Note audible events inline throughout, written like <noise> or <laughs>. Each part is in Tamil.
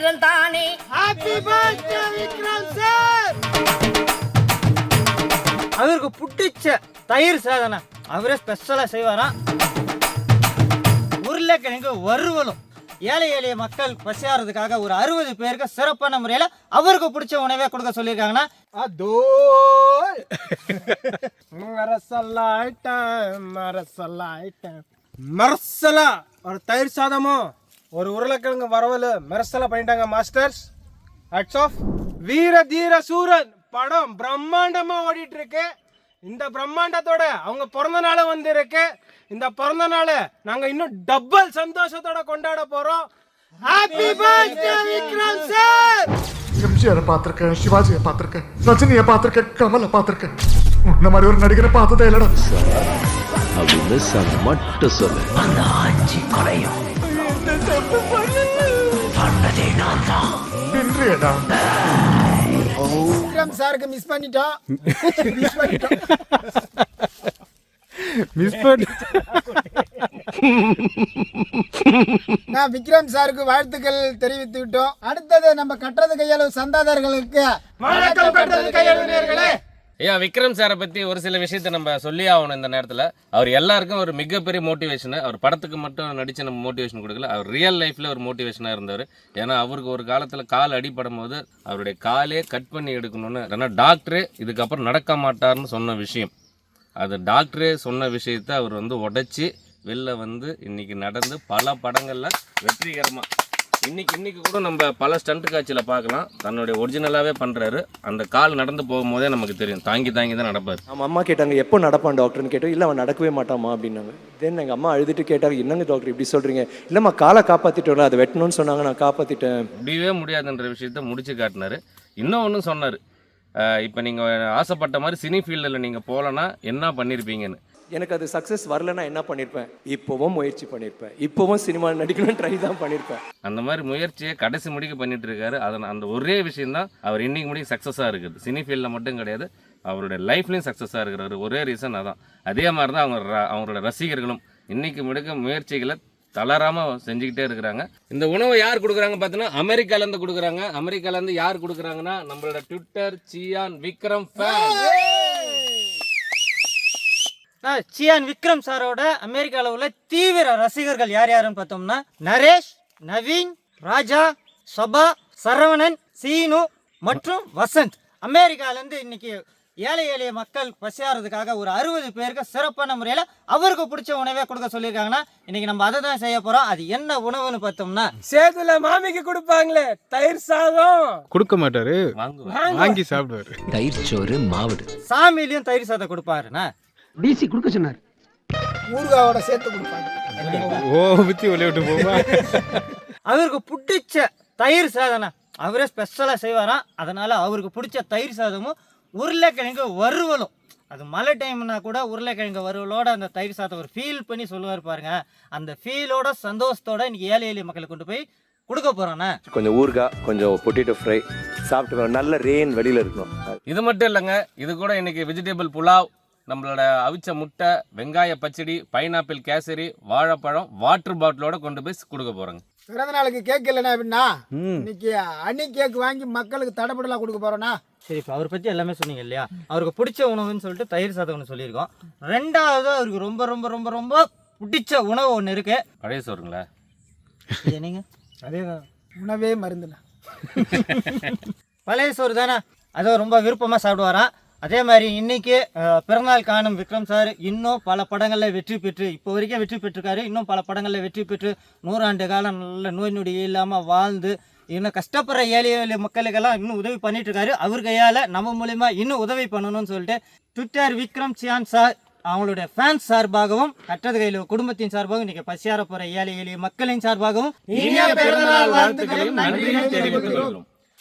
வீரன் தானே ஹாப்பி பர்த்டே விக்ரம் சார் அவருக்கு பிடிச்ச தயிர் சாதனை. அவரே ஸ்பெஷலாக செய்வாராம் உருளைக்கிழங்கு வறுவலும். ஏழை எளிய மக்கள் பசியாறதுக்காக ஒரு அறுபது பேருக்கு சிறப்பான முறையில் அவருக்கு பிடிச்ச உணவே கொடுக்க சொல்லியிருக்காங்கன்னா அதோ. மரசல்லா ஐட்டம் மரசலா ஒரு தயிர் சாதமும் ஒரு உருளைக்கிழங்கு வரவல் மரசலா பண்ணிட்டாங்க மாஸ்டர்ஸ் ஹட்ஸ் ஆஃப் வீர தீர சூரன். படம் பிரம்மாண்டமா ஓடிட்டு இருக்கு இந்த பிரம்மாண்டத்தோட அவங்க பிறந்த நாளும் வந்து இருக்கு இந்த பிறந்த நாளை நாங்க இன்னும் டபுள் சந்தோஷத்தோட கொண்டாட போறோம். ஹாப்பி பர்த்டே விக்ரம் சார் எம்ஜிஆரை பார்த்திருக்கேன் சிவாஜியை பார்த்திருக்கேன் ரஜினியை பார்த்திருக்கேன் கமலை பார்த்திருக்கேன். உன்ன மாதிரி ஒரு நடிகரை பார்த்ததே இல்லடா. அப்படி மிஸ் ஆன மட்டும் சொல்லு. இன்றியடா விக்ரம் சாருக்கு மிஸ் பண்ணிட்டோம் மிஸ் பண்ணிட்டோம் மிஸ் பண்ணி நான் விக்ரம் சாருக்கு வாழ்த்துக்கள் தெரிவித்து விட்டோம். அடுத்தது நம்ம கட்டுறது கையளவு சந்தாதாரர்களுக்கு வணக்கம் கட்டுறது கையளவு நேர்களே ஐயா விக்ரம் சாரை பற்றி ஒரு சில விஷயத்த நம்ம சொல்லி ஆகணும் இந்த நேரத்தில். அவர் எல்லாருக்கும் ஒரு மிகப்பெரிய மோட்டிவேஷனு அவர் படத்துக்கு மட்டும் நடித்து நம்ம மோட்டிவேஷன் கொடுக்கல. அவர் ரியல் லைஃப்பில் ஒரு மோட்டிவேஷனாக இருந்தார். ஏன்னா அவருக்கு ஒரு காலத்தில் கால் அடிபடும் போது அவருடைய காலே கட் பண்ணி எடுக்கணும்னு ஏன்னா டாக்டரே இதுக்கப்புறம் நடக்க மாட்டார்னு சொன்ன விஷயம். அது டாக்டரே சொன்ன விஷயத்தை அவர் வந்து உடச்சி வெளில வந்து இன்னைக்கு நடந்து பல படங்களில் வெற்றிகரமாக இன்னைக்கு இன்னைக்கு கூட நம்ம பல ஸ்டண்ட் காட்சியில் பார்க்கலாம். தன்னுடைய ஒரிஜினலாகவே பண்ணுறாரு அந்த கால் நடந்து போகும்போதே நமக்கு தெரியும். தாங்கி தாங்கி தான் நடப்பார். நம்ம அம்மா கேட்டாங்க எப்போ நடப்பான் டாக்டர்னு கேட்டோம் இல்லை அவன் நடக்கவே மாட்டாமா அப்படின்னாங்க. தென் எங்கள் அம்மா அழுதுட்டு கேட்டாங்க என்னங்க டாக்டர் இப்படி சொல்கிறீங்க இல்லைம்மா காலை காப்பாற்றிட்டோம்ல அதை வெட்டணும்னு சொன்னாங்க நான் காப்பாற்றிட்டேன் முடியவே முடியாதுன்ற விஷயத்த முடிச்சு காட்டினாரு. இன்னும் ஒன்றும் சொன்னார். இப்போ நீங்கள் ஆசைப்பட்ட மாதிரி சினி ஃபீல்டில் நீங்கள் போகலன்னா என்ன பண்ணியிருப்பீங்கன்னு எனக்கு அது சக்ஸஸ் வரலன்னா என்ன பண்ணியிருப்பேன் இப்போவும் முயற்சி பண்ணியிருப்பேன் இப்போவும் சினிமா நடிக்கணும்னு ட்ரை தான் பண்ணியிருப்பேன் அந்த மாதிரி முயற்சியை கடைசி முடிக்க பண்ணிட்டு இருக்காரு அதன் அந்த ஒரே விஷயம் தான் அவர் இன்னைக்கு முடிக்க சக்ஸஸாக இருக்குது. சினி ஃபீல்டில் மட்டும் கிடையாது அவருடைய லைஃப்லையும் சக்ஸஸாக இருக்கிறாரு. ஒரே ரீசன் அதான். அதே மாதிரி தான் அவங்க ர- அவங்களோட ரசிகர்களும் இன்னைக்கு முடிக்க முயற்சிகளை தளராமல் செஞ்சுக்கிட்டே இருக்கிறாங்க. இந்த உணவை யார் கொடுக்குறாங்க பார்த்தீங்கன்னா அமெரிக்காலேருந்து கொடுக்குறாங்க. அமெரிக்காலேருந்து யார் கொடுக்குறாங்கன்னா நம்மளோட ட்விட்டர் சியான் விக்ரம் ஃபேன் சியான் விக்ரம் சாரோட அமெரிக்காவில் உள்ள தீவிர ரசிகர்கள் யார் யாருன்னு பார்த்தோம்னா நரேஷ் நவீன் ராஜா சபா சரவணன் சீனு மற்றும் வசந்த். அமெரிக்காலேருந்து இன்னைக்கு ஏழை எளிய மக்கள் பசியாறதுக்காக ஒரு அறுபது பேருக்கு சிறப்பான முறையில் அவருக்கு பிடிச்ச உணவே கொடுக்க சொல்லியிருக்காங்கன்னா இன்னைக்கு நம்ம அதை தான் செய்ய போகிறோம் அது என்ன உணவுன்னு பார்த்தோம்னா சேதுல மாமிக்கு கொடுப்பாங்களே தயிர் சாதம். கொடுக்க மாட்டாரு. வாங்கி சாப்பிடுவாரு. தயிர் சோறு மாவுடு சாமியிலையும் தயிர் சாதம் கொடுப்பாருண்ணா. டிசி கொடுக்க சொன்னார். ஊறுகாவோட சேர்த்து கொடுப்பாங்க. ஓ புத்தி ஒளி விட்டு போமா? அவருக்கு பிடிச்ச தயிர் சாதனை அவரே ஸ்பெஷலாக செய்வாராம் அதனால் அவருக்கு பிடிச்ச தயிர் சாதமும் உருளைக்கிழங்கு வறுவலும். அது மழை டைம்னா கூட உருளைக்கிழங்கு வறுவலோட அந்த தயிர் சாதம் ஒரு ஃபீல் பண்ணி சொல்லுவார் பாருங்க. அந்த ஃபீலோட சந்தோஷத்தோட இன்னைக்கு ஏழை எளிய மக்களுக்கு கொண்டு போய் கொடுக்க போகிறோண்ணே கொஞ்சம் ஊறுகாய் கொஞ்சம் பொட்டேட்டோ ஃப்ரை சாப்பிட்டு நல்ல ரெயின் வெளியில் இருக்கணும். இது மட்டும் இல்லைங்க இது கூட இன்னைக்கு வெஜிடபிள் புலாவ் நம்மளோட அவிச்ச முட்டை வெங்காய பச்சடி பைனாப்பிள் கேசரி வாழைப்பழம் வாட்டர் பாட்டிலோட கொண்டு போய் கொடுக்க போகிறோங்க பிறந்த நாளுக்கு கேக் இல்லைண்ணா அப்படின்னா இன்னைக்கு அணி கேக் வாங்கி மக்களுக்கு தடப்படலாம் கொடுக்க போறோம்னா. சரி இப்போ அவரை பற்றி எல்லாமே சொன்னீங்க இல்லையா? அவருக்கு பிடிச்ச உணவுன்னு சொல்லிட்டு தயிர் சாதம் ஒன்று சொல்லியிருக்கோம். ரெண்டாவது அவருக்கு ரொம்ப ரொம்ப ரொம்ப ரொம்ப பிடிச்ச உணவு ஒன்று இருக்கு. பழைய சோறுங்களா? என்னங்க? அதேதான் உணவே மருந்துண்ணா. பழைய சோறு தானே? அதை ரொம்ப விருப்பமாக சாப்பிடுவாராம். அதே மாதிரி இன்னைக்கு பிறநாள் காணும் விக்ரம் சார் இன்னும் பல படங்களில் வெற்றி பெற்று இப்போ வரைக்கும் வெற்றி பெற்றிருக்காரு. இன்னும் பல படங்களில் வெற்றி பெற்று நூறாண்டு காலம் நல்ல நோய் நொடி இல்லாமல் வாழ்ந்து இன்னும் கஷ்டப்படுற ஏழை ஏழை மக்களுக்கெல்லாம் இன்னும் உதவி பண்ணிட்டு இருக்காரு அவர் கையால் நம்ம மூலிமா இன்னும் உதவி பண்ணணும்னு சொல்லிட்டு ட்விட்டர் விக்ரம் சியான் சார் அவங்களுடைய ஃபேன்ஸ் சார்பாகவும் கட்டது கையில் குடும்பத்தின் சார்பாகவும் இன்னைக்கு பசியார போகிற ஏழை எளிய மக்களின் சார்பாகவும்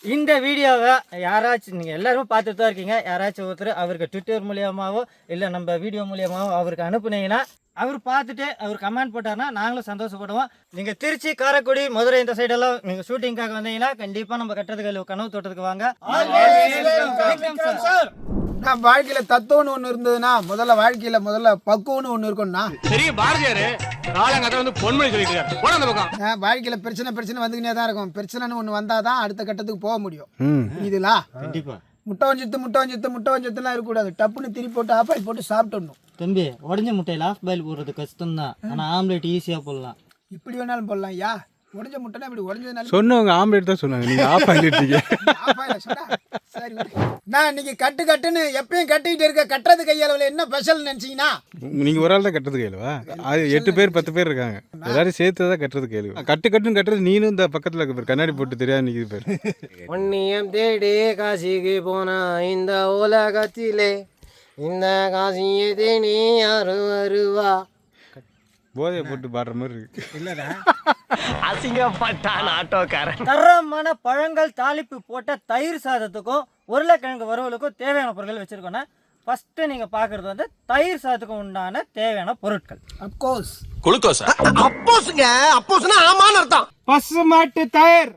இந்த வீடியோவை யாராச்சும் நீங்கள் எல்லாரும் பார்த்துட்டு தான் இருக்கீங்க. யாராச்சும் ஒருத்தர் அவருக்கு ட்விட்டர் மூலியமாவோ இல்லை நம்ம வீடியோ மூலியமாவோ அவருக்கு அனுப்புனீங்கன்னா அவர் பார்த்துட்டு அவர் கமெண்ட் போட்டார்னா நாங்களும் சந்தோஷப்படுவோம். நீங்கள் திருச்சி காரைக்குடி மதுரை இந்த சைடெல்லாம் நீங்கள் ஷூட்டிங்காக வந்தீங்கன்னா கண்டிப்பாக நம்ம கட்டுறதுக்கு கனவு தோட்டத்துக்கு வாங்க. நான் வாழ்க்கையில தத்துவம்னு ஒண்ணு இருந்ததுன்னா முதல்ல வாழ்க்கையில முதல்ல பக்குவம்னு ஒண்ணு இருக்கும்னா பெரிய பாரதியாரு. காலங்கத்தை வந்து பொன்மொழி சொல்லிட்டு போன அந்த பக்கம். நான் வாழ்க்கையில பிரச்சனை பிரச்சனை வந்துக்கினே தான் இருக்கும். பிரச்சனைன்னு ஒண்ணு வந்தாதான் அடுத்த கட்டத்துக்கு போக முடியும். இதுலா கண்டிப்பா. முட்டை வஞ்சத்து முட்டை வஞ்சத்து முட்டை வஞ்சத்துலாம் இருக்கக்கூடாது. டப்புன்னு திரி போட்டு ஆப்பாயில் போட்டு சாப்பிட்டுடணும். தம்பி உடஞ்ச முட்டையில் ஆஃப் பாயில் போடுறது கஷ்டம் தான் ஆனால் ஆம்லேட் ஈஸியாக போடலாம். இப்படி வேணாலும் போடலாம் ஐயா. உடஞ்ச முட்டைனா இப்படி உடஞ்சதுனால சொன்னவங்க ஆம்லேட் தான் சொன்னாங்க. நீங்க ஆஃப் சொன்னா சரி. நான் இன்னைக்கு கட்டு கட்டுன்னு எப்பயும் கட்டிக்கிட்டு இருக்க கட்டுறது கையளவில் என்ன ஸ்பெஷல் நினைச்சீங்கன்னா? நீங்க ஒரு ஆள் தான் கட்டுறது கேளுவா அது எட்டு பேர் பத்து பேர் இருக்காங்க. எல்லாரும் சேர்த்து தான் கட்டுறது கேளு கட்டு கட்டுன்னு கட்டுறது நீனும் இந்த பக்கத்துல இருக்க பேர். கண்ணாடி போட்டு தெரியாது நிக்கிது பேர். ஒன்னியம் தேடி காசிக்கு போனா இந்த உலகத்திலே இந்த காசியை தேடி யாரு வருவா? போதையை போட்டு பாடுற மாதிரி இருக்கு. தரமான பழங்கள் தாளிப்பு போட்ட தயிர் சாதத்துக்கும் உருளைக்கிழங்கு வறுவலுக்கும் தேவையான பொருட்கள் வச்சுருக்கோன்னா ஃபஸ்ட்டு நீங்கள் பார்க்குறது வந்து தயிர் சாதத்துக்கு உண்டான தேவையான பொருட்கள். அப்கோர்ஸ் அப்போசுங்க அப்போசுனா ஆமான்னு அர்த்தம். பசு மாட்டு தயிர்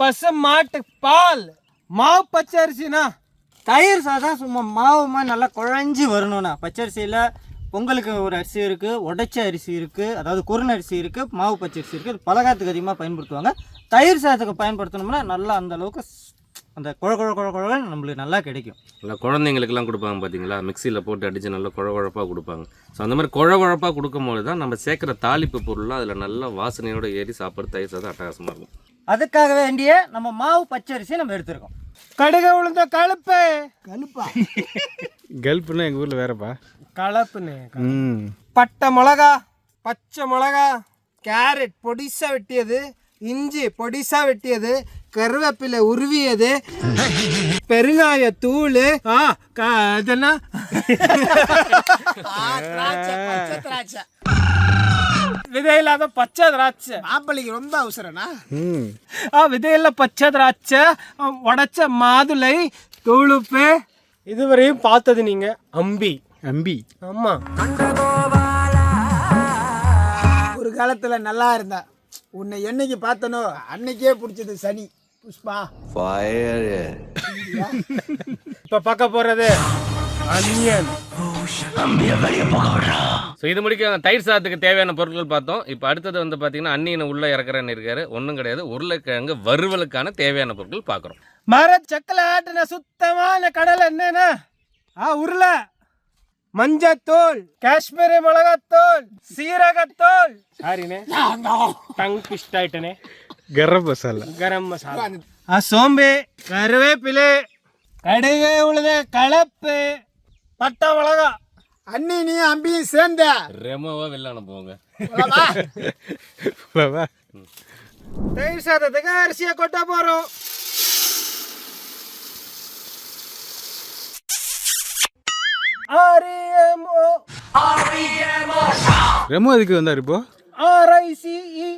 பசு மாட்டு பால் மாவு பச்சை அரிசினா தயிர் சாதம் சும்மா மாவு மாதிரி நல்லா குழஞ்சி வரணும்ண்ணா பச்சரிசியில் பொங்கலுக்கு ஒரு அரிசி இருக்குது உடைச்ச அரிசி இருக்குது அதாவது குறுன் அரிசி இருக்குது மாவு பச்சரிசி இருக்குது இது பலகாரத்துக்கு அதிகமாக பயன்படுத்துவாங்க. தயிர் சாதத்துக்கு பயன்படுத்தணும்னா நல்லா அந்த அளவுக்கு அந்த குழ குழ குழ குழன்னு நம்மளுக்கு நல்லா கிடைக்கும். நல்லா குழந்தைங்களுக்குலாம் கொடுப்பாங்க பார்த்தீங்களா மிக்சியில் போட்டு அடித்து நல்லா குழ குழப்பாக கொடுப்பாங்க. ஸோ அந்த மாதிரி குழ குழப்பாக கொடுக்கும்போது தான் நம்ம சேர்க்குற தாளிப்பு பொருள்லாம் அதில் நல்லா வாசனையோட ஏறி சாப்பிட்ற தயிர் சாதம் அட்டகாசமாக இருக்கும். அதுக்காக வேண்டிய நம்ம மாவு பச்சரிசி நம்ம எடுத்திருக்கோம். கடுகு உளுந்த கலப்பு கழுப்பா? <laughs> கல்ப்புனா எங்க ஊர்ல வேறப்பா. கலப்புன்னு ம். பட்டை மிளகா பச்சை மிளகா கேரட் பொடிசா வெட்டியது இஞ்சி பொடிசா வெட்டியது கருவேப்பிலை உருவியது பெருங்காய தூள் ஆ க- அதென்ன விதையில்லாத பச்சை திராட்சை. மாப்பிள்ளைக்கு ரொம்ப அவசரம்னா ஆ விதையில்ல பச்சை திராட்சை உடைச்ச மாதுளை தூளுப்பு. இதுவரையும் பார்த்தது நீங்க அம்பி. அம்பி ஆமா. ஒரு காலத்துல நல்லா இருந்தா. உன்னை என்னைக்கு பார்த்தனோ அன்னைக்கே பிடிச்சது சனி புஷ்பா. இப்ப பார்க்க போறது அனியன் ஸோ இது முடிக்க தயிர் சாதத்துக்கு தேவையான பொருட்கள் பார்த்தோம். இப்போ அடுத்தது வந்து பார்த்தீங்கன்னா அன்னியனை உள்ளே இறக்குறேன்னு இருக்காரு. ஒன்றும் கிடையாது. உருளைக்கிழங்கு வறுவலுக்கான தேவையான பொருட்கள் பார்க்குறோம். மரச்சக்கல ஆட்டின சுத்தமான கடலை என்னன்னா? ஆ உருளை. மஞ்சத்தூள் காஷ்மீரி மிளகாத்தூள் சீரகத்தூள். சாரினே டங் பிஸ்ட் ஆயிட்டனே. கரம் மசாலா. கரம் மசாலா. ஆ சோம்பு கருவேப்பிலை கடுகு உழுத கலப்பு பட்டை மிளகா. அண்ணி நீ அம்பியும் சேர்ந்த. ரெமோவா வெளில அனுப்புவாங்க. வா. தயிர் சாதத்துக்கு அரிசியை கொட்ட போறோம். ஆர்எம்ஓ ரெமோ அதுக்கு வந்தாரு இப்போ? ஆர்ஐசிஇ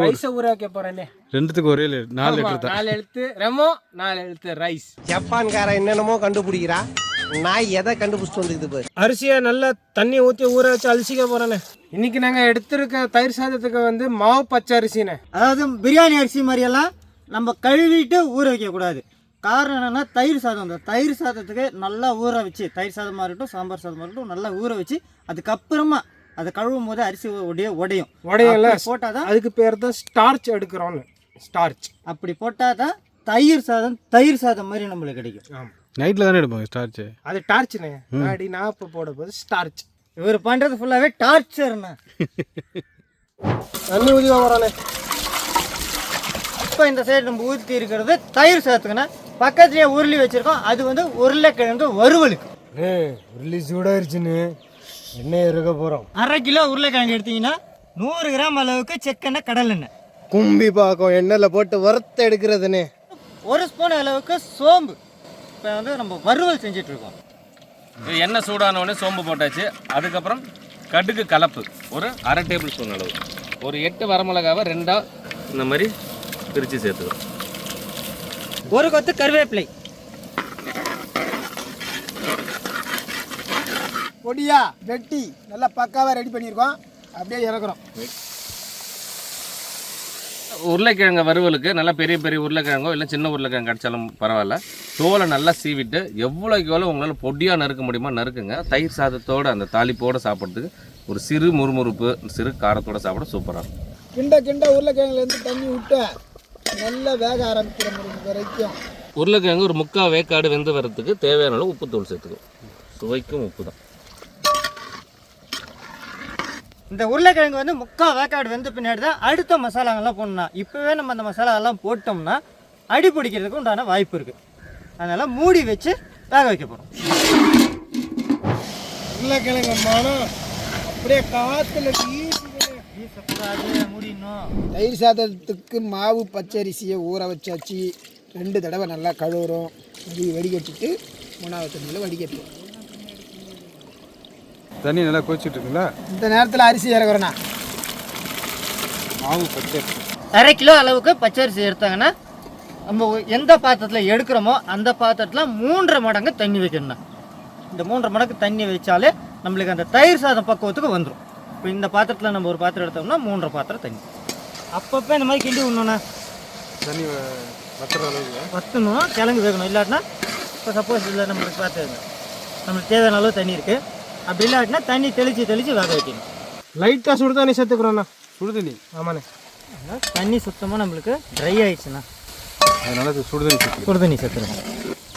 ரைஸை ஊறாக்க போறேனே. ரெண்டுத்துக்கு ஒரே நாலு லிட்டர் தான். நாலு எழுத்து. ரெமோ நாலு எழுத்து. ரைஸ் ஜப்பான்காரன் என்னென்னமோ கண்டுபிடிக்கிறா. நான் எதை கண்டுபிடிச்சிட்டு வந்துக்குது பாரு. அரிசியை நல்லா தண்ணி ஊற்றி ஊற வச்சு அலசிக்க போறேனே. இன்னைக்கு நாங்கள் எடுத்திருக்க தயிர் சாதத்துக்கு வந்து மாவு பச்சை அரிசினே அதாவது பிரியாணி அரிசி மாதிரியெல்லாம் நம்ம கழுவிட்டு ஊற வைக்கக்கூடாது. காரணம் என்னன்னா தயிர் சாதம் இந்த தயிர் சாதத்துக்கு நல்லா ஊற வச்சு தயிர் சாதமாக இருக்கட்டும் சாம்பார் சாதமாக இருக்கட்டும் நல்லா ஊற வச்சு அதுக்கப்புறமா அதை கழுவும் போது அரிசி உடைய உடையும் உடையல போட்டால் தான் அதுக்கு பேர் தான் ஸ்டார்ச் எடுக்கிறோன்னு ஸ்டார்ச் அப்படி போட்டால் தான் தயிர் சாதம் தயிர் சாதம் மாதிரி நம்மளுக்கு கிடைக்கும். ஆமாம் நைட்ல தானே எடுப்பாங்க ஸ்டார்ச் அது டார்ச்னே முன்னாடி நான் இப்போ போட போது ஸ்டார்ச் இவர் பண்ணுறது ஃபுல்லாகவே டார்ச்சர்ண்ணா தண்ணி ஊதி வரானே. இப்போ இந்த சைடு நம்ம ஊற்றி இருக்கிறது தயிர் சாதத்துக்குன்னா பக்கத்துலேயே உருளி வச்சுருக்கோம். அது வந்து உருளைக்கிழங்கு வறுவலுக்கு. ஏ உருளி சூடாயிருச்சுன்னு. எண்ணெய் இருக்க போகிறோம் அரை கிலோ உருளைக்கிழங்கு எடுத்தீங்கன்னா நூறு கிராம் அளவுக்கு செக்கெண்ணெய் கடலெண்ணெய். கும்பி பாக்கம் எண்ணெயில் போட்டு வறுத்து எடுக்கிறதுன்னு. ஒரு ஸ்பூன் அளவுக்கு சோம்பு. இப்போ வந்து நம்ம வறுவல் செஞ்சுட்டு இருக்கோம். இது எண்ணெய் சூடான உடனே சோம்பு போட்டாச்சு. அதுக்கப்புறம் கடுகு கலப்பு. ஒரு அரை டேபிள் ஸ்பூன் அளவு. ஒரு எட்டு வரமிளகாவை ரெண்டாக இந்த மாதிரி பிரித்து சேர்த்துக்கிறோம் ஒரு கொத்து கருவேப்பிலை. பொடியா வெட்டி நல்லா பக்காவா ரெடி பண்ணியிருக்கோம். அப்படியே இறக்குறோம். உருளைக்கிழங்கு வறுவலுக்கு நல்லா பெரிய பெரிய உருளைக்கிழங்கோ இல்லை சின்ன உருளைக்கிழங்கு கிடைச்சாலும் பரவாயில்ல. தோலை நல்லா சீவிட்டு எவ்வளோக்கு எவ்வளோ உங்களால் பொடியாக நறுக்க முடியுமோ நறுக்குங்க. தயிர் சாதத்தோட அந்த தாளிப்போடு சாப்பிட்றதுக்கு ஒரு சிறு முறுமுறுப்பு சிறு காரத்தோட சாப்பிட சூப்பராக இருக்கும். கிண்ட கிண்ட உருளைக்கிழங்குலேருந்து தண்ணி விட்டு நல்லா வேக ஆரம்பிக்கிற வரைக்கும். உருளைக்கிழங்கு ஒரு முக்கால் வேக்காடு வெந்து வரதுக்கு தேவையான அளவு உப்புத்தூள் சேர்த்துக்கும் சுவைக்கும் உப்பு தான். இந்த உருளைக்கிழங்கு வந்து முக்கால் வேக்காடு வெந்த பின்னாடி தான் அடுத்த மசாலாங்கெல்லாம் போடணும் இப்போவே நம்ம அந்த மசாலாவெல்லாம் போட்டோம்னா அடி பிடிக்கிறதுக்கு உண்டான வாய்ப்பு இருக்குது அதனால் மூடி வச்சு வேக வைக்க போகிறோம் உருளைக்கிழங்கு மனம் அப்படியே காத்துல வீசுதுண்ணே. தயிர் சாதத்துக்கு மாவு பச்சரிசியை ஊற வச்சாச்சு. ரெண்டு தடவை நல்லா கழுவுறோம். வடி வடிகட்டிட்டு மூணாவது தண்ணியில் வடிகட்டுறோம். தண்ணி நல்லா கொதிச்சுட்டு இருக்குங்களா இந்த நேரத்தில் அரிசி இறக்குறேண்ணா. மாவு பச்சை அரை கிலோ அளவுக்கு பச்சரிசி எடுத்தாங்கன்னா நம்ம எந்த பாத்திரத்தில் எடுக்கிறோமோ அந்த பாத்திரத்தில் மூன்றரை மடங்கு தண்ணி வைக்கணும்ண்ணா. இந்த மூன்றரை மடங்கு தண்ணி வச்சாலே நம்மளுக்கு அந்த தயிர் சாதம் பக்குவத்துக்கு வந்துடும் இப்போ இந்த பாத்திரத்தில் நம்ம ஒரு பாத்திரம் எடுத்தோம்னா மூன்றரை பாத்திரம் தண்ணி. அப்பப்போ இந்த மாதிரி கிண்டி விடணுண்ணா தண்ணி வத்தணும் கிழங்கு வேகணும். இல்லாட்டினா இப்போ சப்போஸ் இல்லை நம்மளுக்கு பார்த்துங்க நம்மளுக்கு தேவையான அளவு தண்ணி இருக்குது அப்படி இல்லாட்டினா தண்ணி தெளித்து தெளித்து வேக வைக்கணும். லைட்டா சுடு தண்ணி சேர்த்துக்கிறோண்ணா சுடு தண்ணி? ஆமாண்ணே. தண்ணி சுத்தமாக நம்மளுக்கு ட்ரை ஆயிடுச்சுண்ணா. அதனால அது சுடு தண்ணி சுடு தண்ணி சேர்த்துருங்க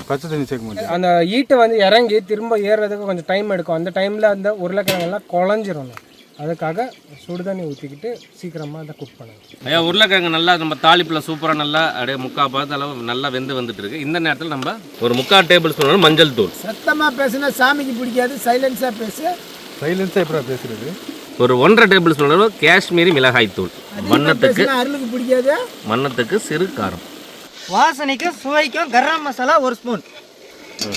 பச்சை தண்ணி சேர்க்க மாட்டேன். அந்த ஈட்டை வந்து இறங்கி திரும்ப ஏறுறதுக்கு கொஞ்சம் டைம் எடுக்கும். அந்த டைமில் அந்த உருளைக்கிழங்கெல்லாம் குழஞ்சிரும் அதுக்காக சுடு தண்ணி ஊற்றிக்கிட்டு சீக்கிரமாக அதை குக் பண்ணுங்க ஐயா உருளைக்கிழங்கு நல்லா நம்ம தாளிப்பில் சூப்பராக நல்லா அப்படியே முக்கால் பார்த்த அளவு நல்லா வெந்து வந்துட்டு இருக்கு இந்த நேரத்தில் நம்ம ஒரு முக்கால் டேபிள் ஸ்பூன் மஞ்சள் தூள். சத்தமாக பேசுனா சாமிக்கு பிடிக்காது சைலன்ஸாக பேசு. சைலன்ஸாக எப்படா பேசுறது? ஒரு ஒன்றரை டேபிள் ஸ்பூன் அளவு காஷ்மீரி மிளகாய் தூள். மன்னத்துக்கு அருளுக்கு பிடிக்காது. மன்னத்துக்கு சிறு காரம். வாசனைக்கும் சுவைக்கும் கரம் மசாலா ஒரு ஸ்பூன்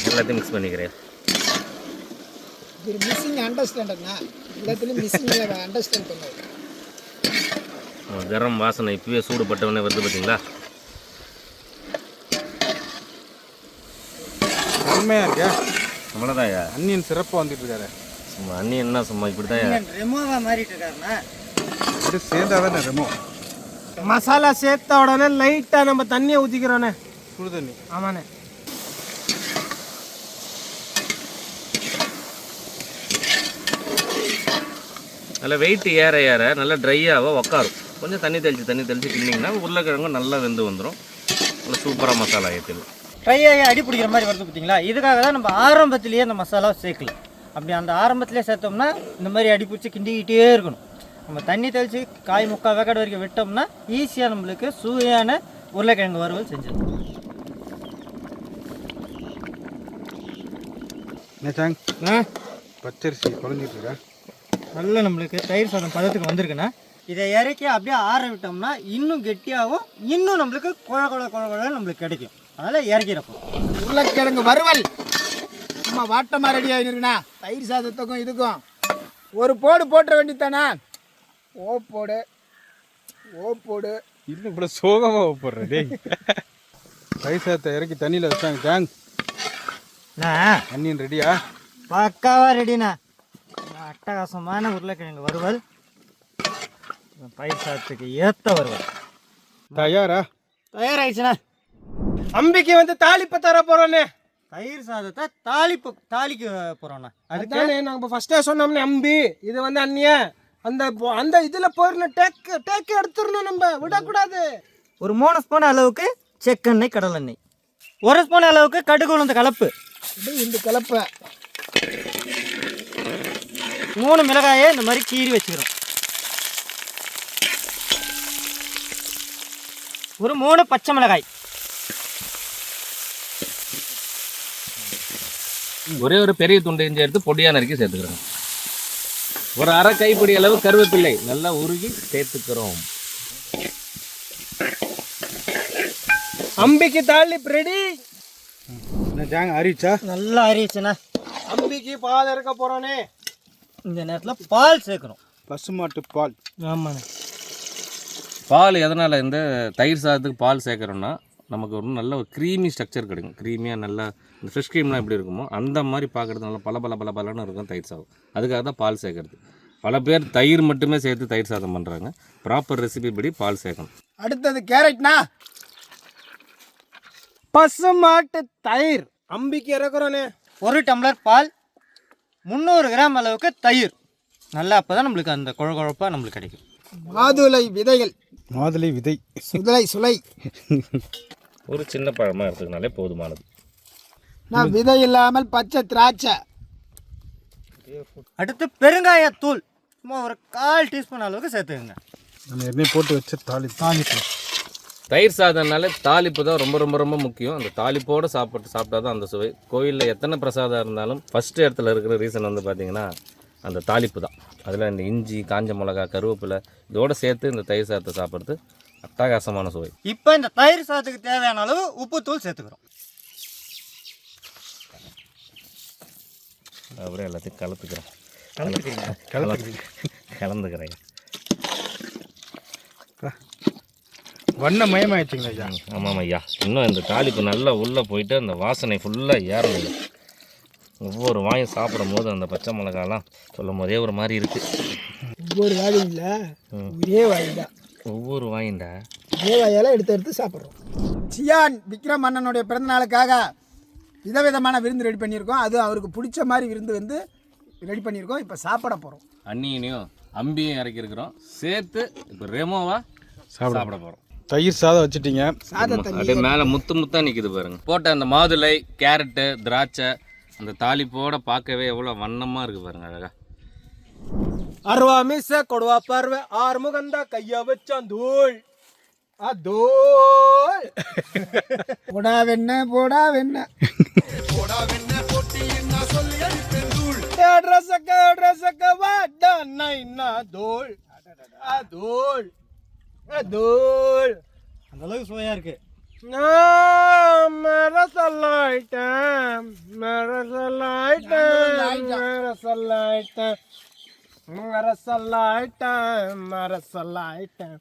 எல்லாத்தையும் மிக்ஸ் பண்ணிக்கிறேன். மிஸ்ஸிங் எல்லாத்துலேயும் அண்டர்ஸ்டாண்ட் கரம் வாசனை இப்பவே சூடுபட்டவனே வருது பார்த்தீங்களா செம்மையாக இருக்கா. அவ்வளோதான்யா அன்னியன் சிறப்பாக வந்துட்டு இருக்காரு. சும்மா அண்ணி என்ன சும்மா இப்படி தான் ரெமோவா மாறிட்டு இருக்காருண்ணா. இது சேர்ந்தா தானே ரெமோ? மசாலா சேர்த்த உடனே லைட்டாக நம்ம தண்ணியை ஊற்றிக்கிறோண்ணே சுடு தண்ணி ஆமாண்ணே. நல்லா வெயிட் ஏற ஏற நல்லா ட்ரையாக உக்காரும். கொஞ்சம் தண்ணி தெளித்து தண்ணி தெளித்து கிண்டிங்கன்னா உருளைக்கிழங்கும் நல்லா வெந்து வந்துடும் நல்லா சூப்பராக மசாலா ஏற்றிடும் ட்ரை ஆகி அடி பிடிக்கிற மாதிரி வருது பார்த்தீங்களா இதுக்காக தான் நம்ம ஆரம்பத்திலேயே அந்த மசாலா சேர்க்கல அப்படி அந்த ஆரம்பத்திலே சேர்த்தோம்னா இந்த மாதிரி அடி பிடிச்சி கிண்டிக்கிட்டே இருக்கணும். நம்ம தண்ணி தெளித்து காய் முக்கால் வேக்காடு வரைக்கும் விட்டோம்னா ஈஸியாக நம்மளுக்கு சுவையான உருளைக்கிழங்கு வறுவல் செஞ்சிடும் பச்சரிசி குழஞ்சிட்டு இருக்கா? நல்ல நம்மளுக்கு தயிர் சாதம் பதத்துக்கு வந்திருக்குன்னா இதை இறக்கி அப்படியே ஆற விட்டோம்னா இன்னும் கெட்டியாகவும் இன்னும் நம்மளுக்கு குழ குழ குழ குழ நம்மளுக்கு கிடைக்கும். அதனால் இறக்கிறப்போ உருளைக்கிழங்கு வறுவல். சும்மா வாட்டமாக ரெடி ஆகிருக்குண்ணா தயிர் சாதத்துக்கும் இதுக்கும். ஒரு போடு போட்டுற வேண்டியதானே ஓ போடு. ஓ போடு. இன்னும் இவ்வளோ சோகமாக போடுறேன் டேய். பைசாத்தை இறக்கி தண்ணியில் வச்சாங்க ஜாங் நான் அன்னியன் ரெடியா பக்காவா ரெடிண்ணா அட்டகாசமான உருளைக்கிழங்கு வறுவல். பயிர் சாதத்துக்கு ஏற்ற வறுவல். தயாரா? தயாராகிடுச்சுண்ணா அம்பிக்கு வந்து தாளிப்பை தர போகிறோண்ணே தயிர் சாதத்தை தாளிப்பு தாளிக்க அதுக்கு அதுக்கானே நாங்கள் ஃபஸ்ட்டே சொன்னோம்னே அம்பி இது வந்து அண்ணிய அந்த அந்த இதில் போயிருந்த டேக்கு டேக்கு எடுத்துடணும் நம்ம விடக்கூடாது. ஒரு மூணு ஸ்பூன் அளவுக்கு செக்கெண்ணெய் கடலெண்ணெய். ஒரு ஸ்பூன் அளவுக்கு கடுகு உளுந்த கலப்பு. இந்த கலப்பை. மூணு மிளகாயை இந்த மாதிரி கீறி வச்சுக்கிறோம். ஒரு மூணு பச்சை மிளகாய். ஒரே ஒரு பெரிய துண்டு இஞ்சி எடுத்து பொடியாக நறுக்கி சேர்த்துக்கிறோம். ஒரு அரை கைப்பிடி அளவு கருவேப்பிள்ளை நல்லா உருகி சேர்த்துக்கிறோம். அம்பிக்கு தாளிப்பு ரெடி அறிவிச்சா நல்லா அரிச்சுண்ணா. அம்பிக்கு பால் இறக்க போகிறோண்ணே இந்த நேரத்தில் பால் சேர்க்கணும். பசுமாட்டு பால். ஆமாண்ணே. பால் எதனால் இந்த தயிர் சாதத்துக்கு பால் சேர்க்குறோன்னா நமக்கு ஒரு நல்ல ஒரு க்ரீமி ஸ்ட்ரக்சர் கிடைக்கும். க்ரீமியாக நல்லா இந்த ஃப்ரெஷ் க்ரீம்லாம் எப்படி இருக்குமோ அந்த மாதிரி பார்க்குறது நல்லா பல பல பல பலன்னு இருக்கும் தயிர் சாதம். அதுக்காக தான் பால் சேர்க்குறது. பல பேர் தயிர் மட்டுமே சேர்த்து தயிர் சாதம் பண்ணுறாங்க ப்ராப்பர் ரெசிபி படி பால் சேர்க்கணும். அடுத்தது கேரட்னா? பசுமாட்டு தயிர். அம்பிக்கு இறக்குறோனே. ஒரு டம்ளர் பால் முந்நூறு கிராம் அளவுக்கு தயிர். நல்லா அப்போ தான் நம்மளுக்கு அந்த குழ குழப்பாக நம்மளுக்கு கிடைக்கும். மாதுளை விதைகள். மாதுளை விதை. சுதலை சுலை. ஒரு சின்ன பழமாக எடுத்துக்கினாலே போதுமானது. நான் விதை இல்லாமல் பச்சை திராட்சை. அடுத்து பெருங்காயத்தூள். சும்மா ஒரு கால் டீஸ்பூன் அளவுக்கு சேர்த்துக்கங்க. நம்ம ஏற்கனவே போட்டு வச்ச தாலி தாளிப்பு தயிர் சாதம்னாலே தாளிப்பு தான் ரொம்ப ரொம்ப ரொம்ப முக்கியம். அந்த தாளிப்போடு சாப்பிட்டு சாப்பிட்டா தான் அந்த சுவை. கோயிலில் எத்தனை பிரசாதம் இருந்தாலும் ஃபஸ்ட்டு இடத்துல இருக்கிற ரீசன் வந்து பார்த்தீங்கன்னா அந்த தாளிப்பு தான். அதில் இந்த இஞ்சி காஞ்ச மிளகா கருவேப்பிலை இதோடு சேர்த்து இந்த தயிர் சாதத்தை சாப்பிட்றது அட்டகாசமான சுவை. இப்போ இந்த தயிர் சாதத்துக்கு தேவையான அளவு உப்புத்தூள் சேர்த்துக்கிறோம். அப்படியே எல்லாத்தையும் கலத்துக்கிறேன். கலந்துக்கிறீங்க கலந்துக்கிறேன். வண்ண மயமாயிடுச்சிங்களா ஐயா ஆமாம் ஐயா. இன்னும் இந்த தாளிப்பு நல்லா உள்ளே போயிட்டு அந்த வாசனை ஃபுல்லாக ஏறணும் ஒவ்வொரு வாயும் சாப்பிடும் போது அந்த பச்சை மிளகாலாம் சொல்லும் போதே ஒரு மாதிரி இருக்குது ஒவ்வொரு வாயும் இல்லை ஒரே வாய் தான் ஒவ்வொரு வாயின்டா ஒரே வாயால் எடுத்து எடுத்து சாப்பிட்றோம். சியான் விக்ரம் அண்ணனுடைய பிறந்த நாளுக்காக விதவிதமான விருந்து ரெடி பண்ணியிருக்கோம். அது அவருக்கு பிடிச்ச மாதிரி விருந்து வந்து ரெடி பண்ணியிருக்கோம். இப்போ சாப்பிட போகிறோம் அண்ணியனையும் அம்பியும் இறக்கியிருக்கிறோம். சேர்த்து இப்போ ரெமோவா சாப்பிட போகிறோம் தயிர் சாதம் வச்சுட்டீங்க. அப்படியே மேலே முத்து முத்தா நிற்கிது பாருங்க. போட்ட அந்த மாதுளை கேரட்டு திராட்சை அந்த தாளிப்போட பார்க்கவே எவ்வளோ வண்ணமாக இருக்குது பாருங்க அழகா. அருவா மிஸ்ஸ கொடுவா பார்வை ஆறுமுகந்தா கைய வச்சான் தூள் ஆ தூள் போடா வெண்ண போடா வெண்ண. ரசக்க ரசக்க வாடா நைனா தூள் ஆ தூள் ஆ தூள். அந்த அளவுக்கு சுவையா இருக்கு. நான் மரசல்லாயிட்டேன் மரசல்லாயிட்டேன் மரசல்லாயிட்டேன் மரசல்லாயிட்டேன் மரசல்லாயிட்டேன்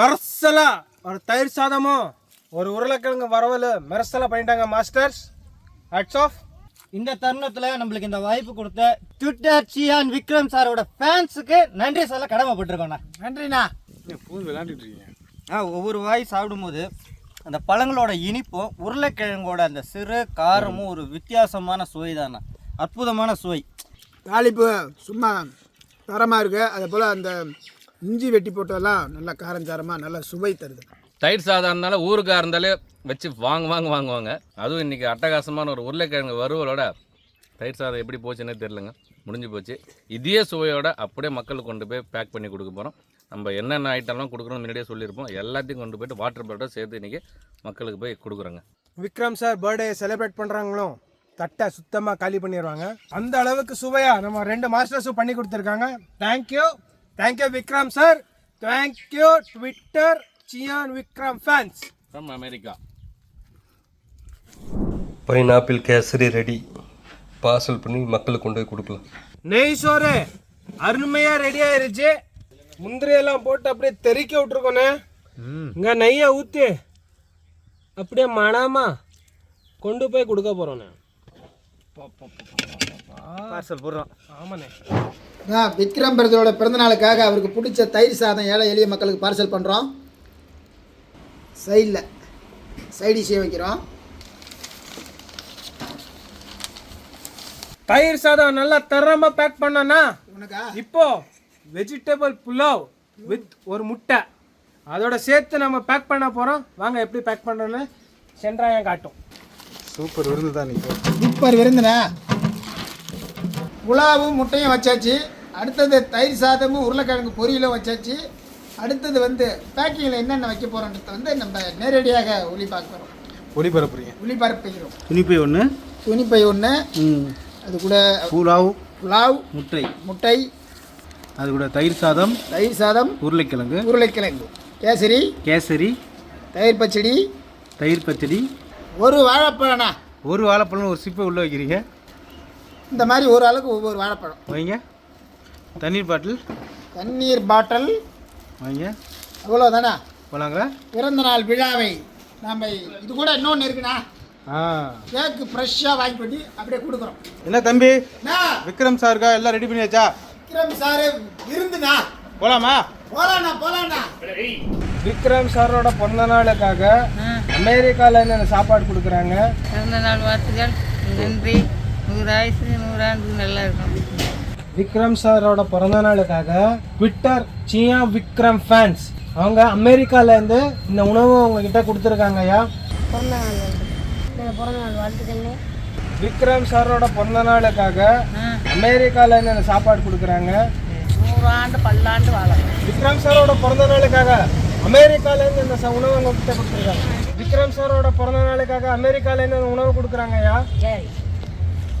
மரசலா ஒரு தயிர் சாதமும் ஒரு உருளைக்கிழங்கு வரவல் மரசலா பண்ணிட்டாங்க மாஸ்டர்ஸ். ஹட்ஸ் ஆஃப் இந்த தருணத்தில் நம்மளுக்கு இந்த வாய்ப்பு கொடுத்த ட்விட்டர் சியான் விக்ரம் சாரோட ஃபேன்ஸுக்கு நன்றி சொல்ல கடமைப்பட்டிருக்கோண்ணா நன்றிண்ணா. ஃபோன் விளையாண்டுட்டு இருக்கீங்க. ஆ ஒவ்வொரு வாய் சாப்பிடும்போது அந்த பழங்களோட இனிப்பும் உருளைக்கிழங்கோட அந்த சிறு காரமும் ஒரு வித்தியாசமான சுவை தானே? அற்புதமான சுவை. தாளிப்பு சும்மா தரமாக இருக்குது அதே போல் அந்த இஞ்சி வெட்டி போட்டதெல்லாம் நல்லா காரஞ்சாரமாக நல்லா சுவை தருது. தயிர் சாதம் இருந்தாலும் ஊருக்கா இருந்தாலே வச்சு வாங்க வாங்க வாங்குவாங்க. அதுவும் இன்றைக்கி அட்டகாசமான ஒரு உருளைக்கிழங்கு வறுவலோட தயிர் சாதம் எப்படி போச்சுன்னே தெரிலங்க முடிஞ்சு போச்சு. இதே சுவையோட அப்படியே மக்களுக்கு கொண்டு போய் பேக் பண்ணி கொடுக்க போகிறோம் நம்ம என்னென்ன ஐட்டம்லாம் கொடுக்குறோம் முன்னாடியே சொல்லியிருப்போம். எல்லாத்தையும் கொண்டு போயிட்டு வாட்டர் பாட்டில் சேர்த்து இன்றைக்கி மக்களுக்கு போய் கொடுக்குறோங்க. விக்ரம் சார் பர்த்டே செலிப்ரேட் பண்ணுறாங்களோ தட்டை சுத்தமாக காலி பண்ணிடுவாங்க. அந்த அளவுக்கு சுவையாக நம்ம ரெண்டு மாஸ்டர்ஸும் பண்ணி கொடுத்துருக்காங்க. Thank you thank you Vikram sir thank you Twitter Chiyaan Vikram fans from America pineapple kesari ready parcel பண்ணி மக்களுக்கு கொண்டு போய் கொடுக்கலாம். நெய் சோறு அருமையாக ரெடி ஆயிருச்சு. முந்திரி எல்லாம் போட்டு அப்படியே தெறிக்க விட்டுருக்கோண்ணே. இங்கே நெய்யை ஊற்றி அப்படியே மணமா கொண்டு போய் கொடுக்க போகிறோண்ணே பார்சல் போடுறோம். ஆமாண்ணே. நான் விக்ரம் பிரதரோட பிறந்தநாளுக்காக அவருக்கு பிடிச்ச தயிர் சாதம் ஏழை எளிய மக்களுக்கு பார்சல் பண்ணுறோம் சைடில் சைடிஷே வைக்கிறோம். தயிர் சாதம் நல்லா தரமாக பேக் பண்ணோன்னா உனக்கா? இப்போ வெஜிடபிள் புலாவ் வித் ஒரு முட்டை. அதோட சேர்த்து நம்ம பேக் பண்ண போகிறோம் வாங்க எப்படி பேக் பண்ணுறோன்னு சென்றாயம் காட்டும். சூப்பர் விருந்து தான் நீங்கள் சூப்பர் விருந்துண்ணே. புலாவும் முட்டையும் வச்சாச்சு. அடுத்தது தயிர் சாதமும் உருளைக்கிழங்கு பொரியலும் வச்சாச்சு. அடுத்தது வந்து பேக்கிங்கில் என்னென்ன வைக்க போகிறோன்றத வந்து நம்ம நேரடியாக ஒளி பார்க்குறோம் ஒளிபரப்புறீங்க. ஒளிபரப்புகிறோம் துணிப்பை ஒன்று துணிப்பை ஒன்று அது கூட பூலாவ். புலாவ். முட்டை. முட்டை. அது கூட தயிர் சாதம் தயிர் சாதம் உருளைக்கிழங்கு உருளைக்கிழங்கு கேசரி கேசரி தயிர் பச்சடி தயிர் பச்சடி. ஒரு வாழைப்பழம்ண்ணா. ஒரு வாழைப்பழம் ஒரு சிப்பை உள்ளே வைக்கிறீங்க. இந்த மாதிரி ஒரு ஆளுக்கு ஒவ்வொரு வாழைப்பழம். வைங்க. தண்ணீர் பாட்டில். தண்ணீர் பாட்டில். வைங்க. அவ்வளோதானா போலாங்களா பிறந்த நாள் விழாவை நாம் இது கூட இன்னொன்று இருக்குண்ணா. ஆ. கேக்கு ஃப்ரெஷ்ஷாக வாங்கி பண்ணி அப்படியே கொடுக்குறோம். என்ன தம்பி? அண்ணா, விக்ரம் சாருக்கா எல்லாம் ரெடி பண்ணியாச்சா? விக்ரம் சாரு விருந்துண்ணா போலாமா? போலாண்ணா போலாண்ணா. விக்ரம் சாரோட பிறந்த நாளுக்காக அமெரிக்கால இருந்து சாப்பாடு கொடுக்குறாங்க? பிறந்த நாள் வாழ்த்துக்கள். நன்றி. நூறு ஆயுசு நூறாண்டு நல்லா இருக்கும். விக்ரம் சாரோட பிறந்த நாளுக்காக ட்விட்டர் சியா விக்ரம் ஃபேன்ஸ் அவங்க அமெரிக்கால இருந்து இந்த உணவு உங்ககிட்ட கொடுத்துருக்காங்க ஐயா. பிறந்த நாள் பிறந்த நாள் வாழ்த்துக்கள் விக்ரம் சாரோட பிறந்த நாளுக்காக அமெரிக்கால எனக்கு சாப்பாடு கொடுக்குறாங்க? நூறாண்டு பல்லாண்டு வாழணும் விக்ரம் சாரோட பிறந்த நாளுக்காக அமெரிக்கால இருந்து இந்த ச- உணவு உங்ககிட்ட கொடுத்துருக்காங்க? விக்ரம் சாரோட பிறந்த நாளுக்காக அமெரிக்கால இருந்து உணவு கொடுக்குறாங்க ஐயா?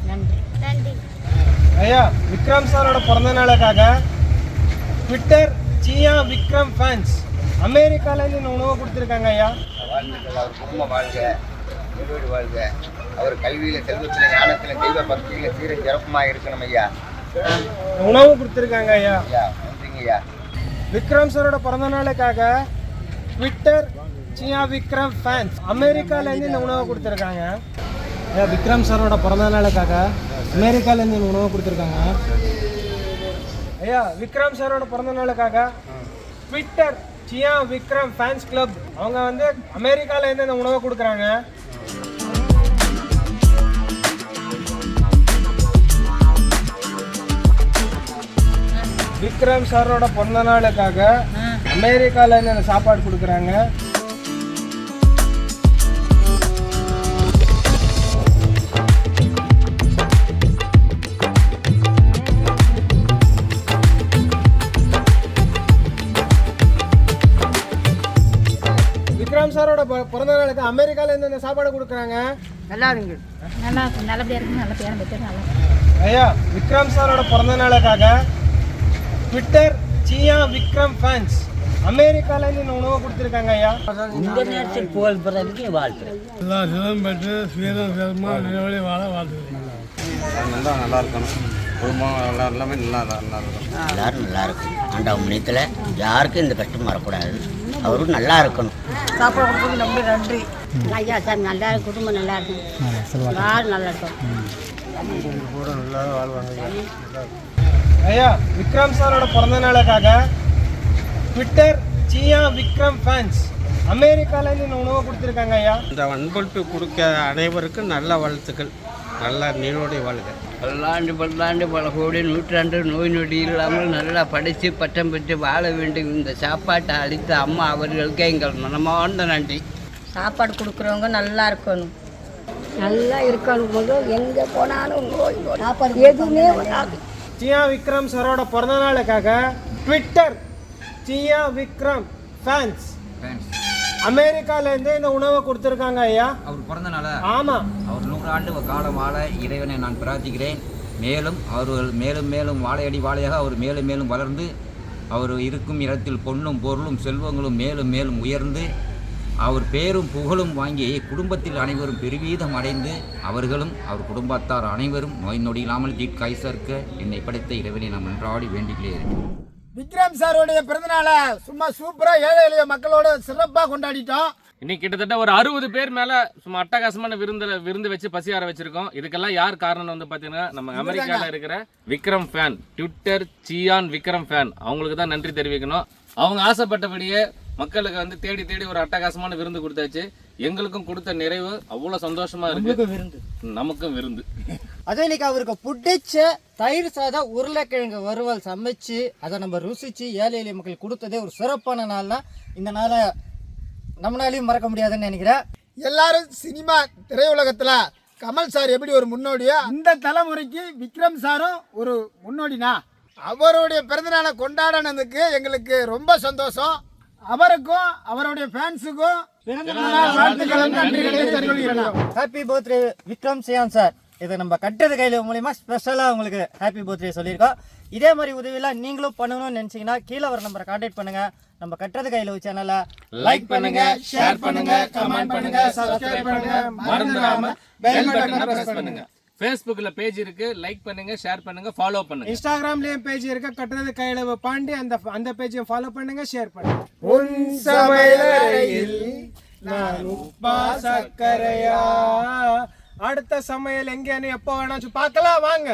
நன்றி. நன்றி. ஐயா விக்ரம் சாரோட பிறந்த நாளுக்காக ட்விட்டர் சியா விக்ரம் ஃபேன்ஸ் அமெரிக்கால இருந்து உணவு கொடுத்துருக்காங்க ஐயா? அவர் குடும்பம் வாழ்க நீரோடு வாழ்க. அவர் கல்வியில் செல்வத்தில் ஞானத்தில் தெய்வ பக்தியில் சீர சிறப்புமாக இருக்கணும் ஐயா. உணவு கொடுத்துருக்காங்க ஐயா. ஐயா நன்றிங்க ஐயா. விக்ரம் சாரோட பிறந்த நாளுக்காக ட்விட்டர் சியா விக்ரம் ஃபேன்ஸ் அமெரிக்கால இருந்து இந்த உணவு கொடுத்துருக்காங்க. ஐயா விக்ரம் சாரோட பிறந்த நாளுக்காக அமெரிக்கால இருந்து இந்த உணவு கொடுத்துருக்காங்க. ஐயா விக்ரம் சாரோட பிறந்த நாளுக்காக Twitter Chiyaan Vikram fans club அவங்க வந்து அமெரிக்கால இருந்து இந்த உணவை கொடுக்குறாங்க. விக்ரம் சாரோட பிறந்த நாளுக்காக அமெரிக்கால இருந்து எனக்கு சாப்பாடு கொடுக்குறாங்க. விக்ரம் சாரோட பிறந்த நாளுக்கு அமெரிக்கால இருந்து இந்த சாப்பாடு கொடுக்குறாங்க. நல்லா இருங்க. நல்லா இருக்கும் நல்லபடியாக இருக்கும் நல்ல பேரம் பெற்று நல்லா ஐயா விக்ரம் சாரோட பிறந்த நாளுக்காக ட்விட்டர் சியா விக்ரம் ஃபேன்ஸ் அமெரிக்கால இருந்து உணவு கொடுத்துருக்காங்க ஐயா. இந்த நேரத்தில் புகழ் பெறதுக்கு வாழ்த்துறேன் நல்லா நல்லா இருக்கணும். குடும்பம் நல்லா எல்லாமே நல்லா நல்லா இருக்கணும். எல்லாரும் நல்லா இருக்கும் ஆண்டவ முனியத்தில் யாருக்கும் இந்த கஷ்டம் வரக்கூடாது. அவரும் நல்லா இருக்கணும். சாப்பாடு கொடுத்தது ரொம்ப நன்றி. ஐயா சார் நல்லா இருக்கும் குடும்பம் நல்லா இருக்கும் யாரும் நல்லா இருக்கும் ஐயா விக்ரம் சாரோட பிறந்த நாளுக்காக ட்விட்டர் சியா விக்ரம் ஃபேன்ஸ் அமெரிக்கால இருந்து இந்த உணவு கொடுத்துருக்காங்க ஐயா. இந்த அன்பளிப்பு கொடுக்க அனைவருக்கும் நல்ல வாழ்த்துக்கள். நல்ல நீரோடை வாழ்க. பல்லாண்டு பல்லாண்டு பல கோடி நூற்றாண்டு நோய் நொடி இல்லாமல் நல்லா படித்து பட்டம் பெற்று வாழ வேண்டும். இந்த சாப்பாட்டை அளித்த அம்மா அவர்களுக்கு எங்கள் மனமார்ந்த நன்றி. சாப்பாடு கொடுக்குறவங்க நல்லா இருக்கணும். நல்லா இருக்கணும். போது எங்கே போனாலும் நோய் எதுவுமே சியா விக்ரம் சாரோட பிறந்த நாளுக்காக ட்விட்டர் சியா விக்ரம் ஃபேன்ஸ் அமெரிக்கால இருந்து இந்த உணவை கொடுத்துருக்காங்க ஐயா. அவர் பிறந்த நாளா. ஆமா. அவர் நூறாண்டு காலம் வாழ இறைவனை நான் பிரார்த்திக்கிறேன். மேலும் அவர்கள் மேலும் மேலும் வாழையடி வாழையாக அவர் மேலும் மேலும் வளர்ந்து அவர் இருக்கும் இடத்தில் பொன்னும் பொருளும் செல்வங்களும் மேலும் மேலும் உயர்ந்து அவர் பேரும் புகழும் வாங்கி குடும்பத்தில் அனைவரும் பெருவீதம் அடைந்து அவர்களும் அவர் குடும்பத்தார் அனைவரும் நோய் நொடி இல்லாமல் தீர்க்காய்சற்க என்னை படைத்த இறைவனை நாம் நன்றாடி வேண்டிக்கிறேன். விக்ரம் சாரோடைய பிறந்தநாளை சும்மா சூப்பரா ஏழை எளிய மக்களோட சிறப்பா கொண்டாடிட்டோம். இன்னைக்கு கிட்டத்தட்ட ஒரு அறுபது பேர் மேல சும்மா அட்டகாசமான விருந்துல விருந்து வச்சு பசியார வச்சிருக்கோம். இதுக்கெல்லாம் யார் காரணம் வந்து பாத்தீங்கன்னா நம்ம அமெரிக்கால இருக்கிற Vikram fan Twitter Chiyaan Vikram fan. அவங்களுக்கு தான் நன்றி தெரிவிக்கணும். அவங்க ஆசைப்பட்டபடியே மக்களுக்கு வந்து தேடி தேடி ஒரு அட்டகாசமான விருந்து கொடுத்தாச்சு. எங்களுக்கும் கொடுத்த நிறைவு அவ்வளவு சந்தோஷமா இருக்கு. விருந்து. நமக்கும் விருந்து. அதே இன்னைக்கு அவருக்கு பிடிச்ச தயிர் சாதம் உருளைக்கிழங்கு வறுவல் சமைச்சு அதை நம்ம ருசிச்சு ஏழை எளிய மக்கள் கொடுத்ததே ஒரு சிறப்பான நாள்னா இந்த நாளை நம்மளாலையும் மறக்க முடியாதுன்னு நினைக்கிறேன். எல்லாரும் சினிமா திரையுலகத்துல கமல் சார் எப்படி ஒரு முன்னோடியோ இந்த தலைமுறைக்கு விக்ரம் சாரும் ஒரு முன்னோடினா. அவருடைய பிறந்தநாளை கொண்டாடினதுக்கு எங்களுக்கு ரொம்ப சந்தோஷம். அவருக்கும் அவருடைய ஃபேன்ஸுக்கும் பிறந்தநாள் வாழ்த்துக்களும் நன்றிகளையும் தெரிவிக்கிறோம் happy birthday Vikram Chiyaan sir இதை நம்ம கட்டுறது கையில் மூலியமா ஸ்பெஷலாக உங்களுக்கு ஹாப்பி பர்த்டே சொல்லியிருக்கோம். இதே மாதிரி உதவியெல்லாம் நீங்களும் பண்ணணும்னு நினச்சிங்கன்னா கீழே வர நம்பரை கான்டாக்ட் பண்ணுங்க. நம்ம கட்டுறது கையில் சேனலை லைக் பண்ணுங்க ஷேர் பண்ணுங்க கமெண்ட் பண்ணுங்க சப்ஸ்கிரைப் பண்ணுங்க. மறந்துடாம பெல் பட்டனை பிரஸ் பண்ணுங்க. ஃபேஸ்புக்ல பேஜ் இருக்கு. லைக் பண்ணுங்க ஷேர் பண்ணுங்க ஃபாலோ பண்ணுங்க. இன்ஸ்டாகிராம்லயும் பேஜ் இருக்கு. கட்டுறது கையில பாண்டி. அந்த அந்த பேஜையும் ஃபாலோ பண்ணுங்க ஷேர் பண்ணுங்க. உன் சமையலறையில் நான் உப்பா சக்கரையா அடுத்த சமையல் எங்கேன்னு எப்போ வேணாச்சும் பார்க்கலாம். வாங்க.